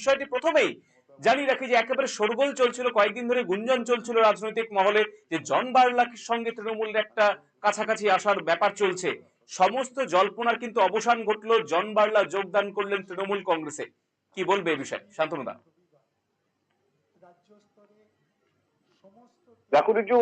বিষয়টি প্রথমেই জানিয়ে রাখি যে একেবারে শোরগোল চলছিল, কয়েকদিন ধরে গুঞ্জন চলছিল রাজনৈতিক মহলে যে জন বার্লার সঙ্গে তৃণমূলের একটা কাছাকাছি আসার ব্যাপার চলছে। সমস্ত জল্পনার কিন্তু অবসান ঘটলো, জন বার্লা যোগদান করলেন তৃণমূল কংগ্রেসে। কি বলবে এ বিষয়ে? শান্তনুদা দেখো কিছু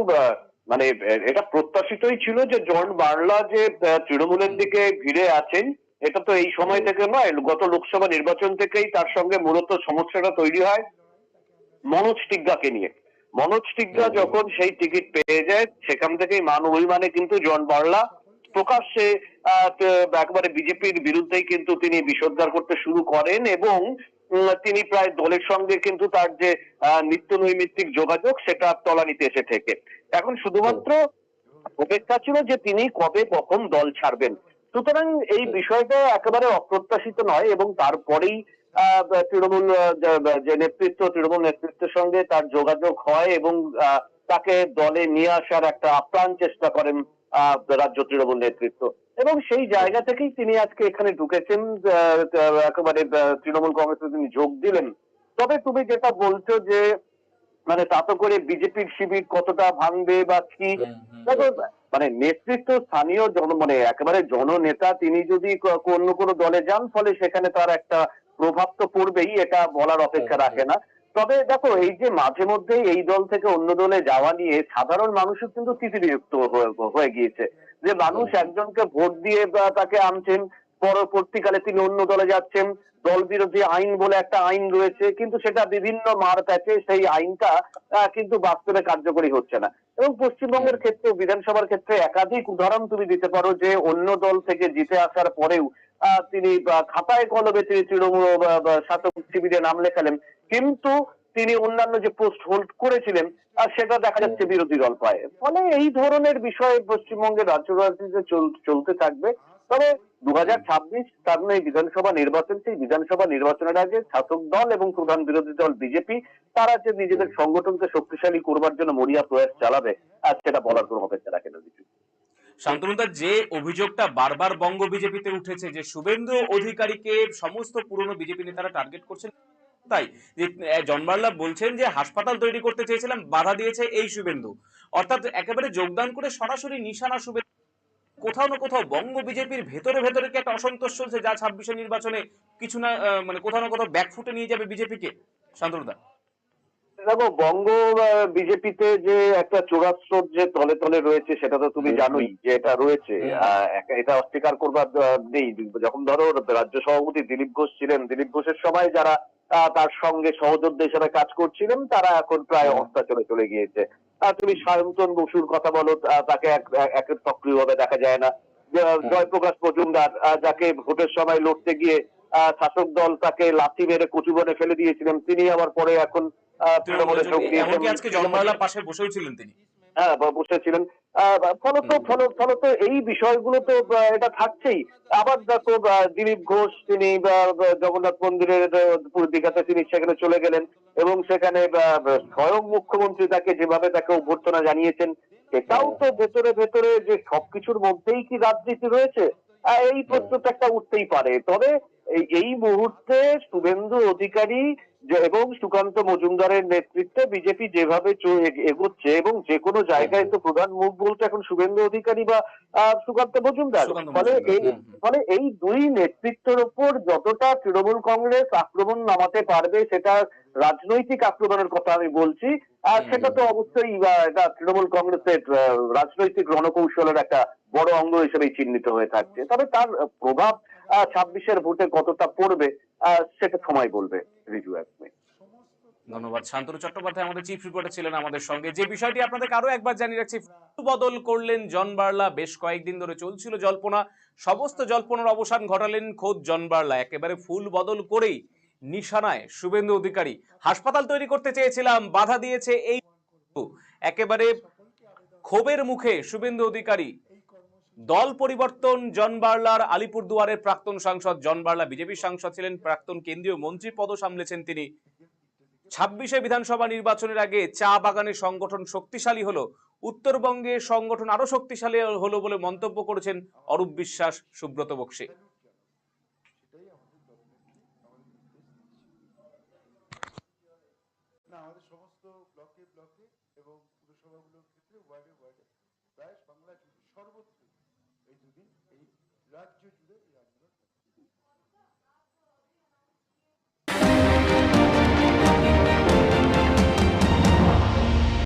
মানে এটা প্রত্যাশিতই ছিল যে জন বার্লা যে তৃণমূলের দিকে ঘিরে আছেন এটা তো এই সময় থেকে নয় গত লোকসভা নির্বাচন থেকেই তার সঙ্গে মূলত সমস্যাটা তৈরি হয় মনোজ টিগ্গাকে নিয়ে। মনোজ টিগ্গা যখন সেই টিকিট পেয়ে যায় সেখান থেকেই মান অভিমানে কিন্তু জন বার্লা প্রকাশ্যে একেবারে বিজেপির বিরুদ্ধেই কিন্তু তিনি বিষোদ্গার করতে শুরু করেন এবং তিনি প্রায় দলের সঙ্গে কিন্তু তার যে নিত্য নৈমিত্তিক যোগাযোগ সেটা তলানিতে এসে থেকে। এখন শুধুমাত্র অপেক্ষা ছিল যে তিনি কবে কখন দল ছাড়বেন। সুতরাং এই বিষয়টা একেবারে অপ্রত্যাশিত নয় এবং তারপরেই তৃণমূল যে- নেতৃত্ব তৃণমূল নেতৃত্বের সঙ্গে তার যোগাযোগ হয় এবং তাকে দলে নিয়ে আসার একটা আপ্রাণ চেষ্টা করেন রাজ্য তৃণমূল নেতৃত্ব। এবং সেই জায়গা থেকেই তিনি আজকে এখানে ঢুকেছেন একেবারে তৃণমূল কংগ্রেসে তিনি যোগ দিলেন। তবে তুমি যেটা বলছো যে মানে তাতে করে বিজেপির শিবির কতটা ভাঙবে বা কি মানে নেতৃত্ব স্থানীয় জন মানে একেবারে জননেতা তিনি যদি অন্য কোনো দলে যান ফলে সেখানে তার একটা প্রভাব তো পড়বেই এটা বলার অপেক্ষা রাখে না। তবে দেখো এই যে মাঝে মধ্যে এই দল থেকে অন্য দলে যাওয়া নিয়ে সাধারণ মানুষও কিন্তু তিতিবিরক্ত হয়ে- হয়ে গিয়েছে। যে মানুষ একজনকে ভোট দিয়ে তাকে আনছেন পরবর্তীকালে তিনি অন্য দলে যাচ্ছেন। দল বিরোধী আইন বলে একটা আইন রয়েছে, কিন্তু সেটা বিভিন্ন মার প্যাচে সেই আইনটা কিন্তু বাস্তবে কার্যকরী হচ্ছে না। এবং পশ্চিমবঙ্গের ক্ষেত্রে, বিধানসভার ক্ষেত্রে একাধিক উদাহরণ তুমি দিতে পারো যে অন্য দল থেকে জিতে আসার পরেও তিনি খাতায় কলমে তিনি তৃণমূল শাসক শিবিরে নাম লেখালেন। কিন্তু তিনি অন্যান্য যে পোস্ট হোল্ড করেছিলেন সেটা দেখা যাচ্ছে বিরোধী দল পায়। ফলে এই ধরনের বিষয়ে পশ্চিমবঙ্গের রাজ্য রাজনীতিতে চল- চলতে থাকবে। তবে দু হাজার ছাব্বিশ মানে এই বিধানসভা নির্বাচন, সেই বিধানসভা নির্বাচনের আগে শাসক দল এবং প্রধান বিরোধী দল বিজেপি, তারা যে নিজেদের সংগঠনকে শক্তিশালী করবার জন্য মরিয়া প্রয়াস চালাবে, আর সেটা বলার কোনো অপেক্ষা রাখে না কিছু শান্তনুদা, যে অভিযোগটা বারবার বঙ্গ বিজেপিতে উঠেছে যে শুভেন্দু অধিকারীকে সমস্ত পুরনো বিজেপি নেতারা টার্গেট করছেন, তাই জনবার্লা বলছেন যে হাসপাতাল তৈরি করতে চেয়েছিলাম, বাধা দিয়েছে এই শুভেন্দু। অর্থাৎ একেবারে যোগদান করে সরাসরি নিশানা শুভেন্দু কোথাও না কোথাও বঙ্গ বিজেপির ভেতরে ভেতরে কি একটা অসন্তোষ চলছে যা ছাব্বিশে নির্বাচনে কিছু না মানে কোথাও না কোথাও ব্যাকফুটে নিয়ে যাবে বিজেপিকে? শান্তনুদা। দেখো বঙ্গ বিজেপিতে যে একটা চোরাস্রোত যে তলে তলে রয়েছে সেটা তো তুমি জানোই যে এটা রয়েছে। এটা অস্বীকার করবার নেই। যখন ধরো রাজ্য সভাপতি দিলীপ ঘোষ ছিলেন দিলীপ ঘোষের সময় যারা তার সঙ্গে সহযোদ্ধা হিসেবে কাজ করছিলেন তারা এখন প্রায়। অস্তাচলে চলে গিয়েছে। তুমি সায়ন্তন বসুর কথা বলো তাকে এক এক সক্রিয় ভাবে দেখা যায় না। যে, আহ, হুম। জয়প্রকাশ মজুমদার যাকে ভোটের সময় লড়তে গিয়ে শাসক দল তাকে লাথি মেরে কচুবনে ফেলে দিয়েছিলেন তিনি আবার পরে এখন আহ, তৃণমূলে যোগ দিয়েছেন। বসেও ছিলেন তিনি। হ্যাঁ বসেছিলেন। ফলত ফলত এই বিষয়গুলো তো এটা থাকছেই। আবার দেখো দিলীপ ঘোষ তিনি জগন্নাথ মন্দিরের পুরী দীঘাতে তিনি সেখানে চলে গেলেন এবং সেখানে স্বয়ং মুখ্যমন্ত্রী তাকে যেভাবে তাকে অভ্যর্থনা জানিয়েছেন এটাও তো ভেতরে ভেতরে যে সবকিছুর মধ্যেই কি রাজনীতি রয়েছে এই প্রশ্নটা একটা উঠতেই পারে। তবে এই- মুহূর্তে শুভেন্দু অধিকারী এবং সুকান্ত মজুমদারের নেতৃত্বে বিজেপি যেভাবে এগোচ্ছে এবং যে কোনো জায়গায় তো প্রধান মুখ বলতে এখন শুভেন্দু অধিকারী বা সুকান্ত মজুমদার। ফলে এই হুম, হুম। ফলে এই দুই নেতৃত্বের উপর যতটা তৃণমূল কংগ্রেস আক্রমণ নামাতে পারবে সেটা রাজনৈতিক আক্রমণের কথা আমি বলছি। আর সেটা তো অবশ্যই এটা তৃণমূল কংগ্রেসের রাজনৈতিক রণকৌশলের একটা বড় অঙ্গ হিসেবেই চিহ্নিত হয়ে থাকছে। তবে তার আহ, প্রভাব ছাব্বিশের ভোটে কতটা পড়বে সেটা সময় বলবে রিজু একমে ধন্যবাদ। শান্তনু চট্টোপাধ্যায় আমাদের চিফ রিপোর্টার ছিলেন আমাদের সঙ্গে। যে বিষয়টি আপনাদের আরও একবার জানিয়ে রাখছি বদল করলেন জন বার্লা, বেশ কয়েকদিন ধরে চলছিল জল্পনা। সমস্ত জল্পনার অবসান ঘটালেন খোদ জন বার্লা। একেবারে ফুল বদল করেই নিশানায় শুভেন্দু অধিকারী। হাসপাতাল তৈরি করতে চেয়েছিলাম, বাধা দিয়েছে এই। একেবারে ক্ষোভের মুখে শুভেন্দু অধিকারী দল পরিবর্তন, জন বার্লার আলিপুরদুয়ারের প্রাক্তন সাংসদ, জন বার্লা বিজেপির সাংসদ ছিলেন, প্রাক্তন কেন্দ্রীয় মন্ত্রী পদ সামলেছেন তিনি। ছাব্বিশে বিধানসভা নির্বাচনের আগে চা বাগানের সংগঠন শক্তিশালী হলো, উত্তরবঙ্গে সংগঠন আরও শক্তিশালী হলো বলে মন্তব্য করেছেন অরূপ বিশ্বাস, সুব্রত বক্সী। সর্বত্র এই দুদিন এই রাজ্য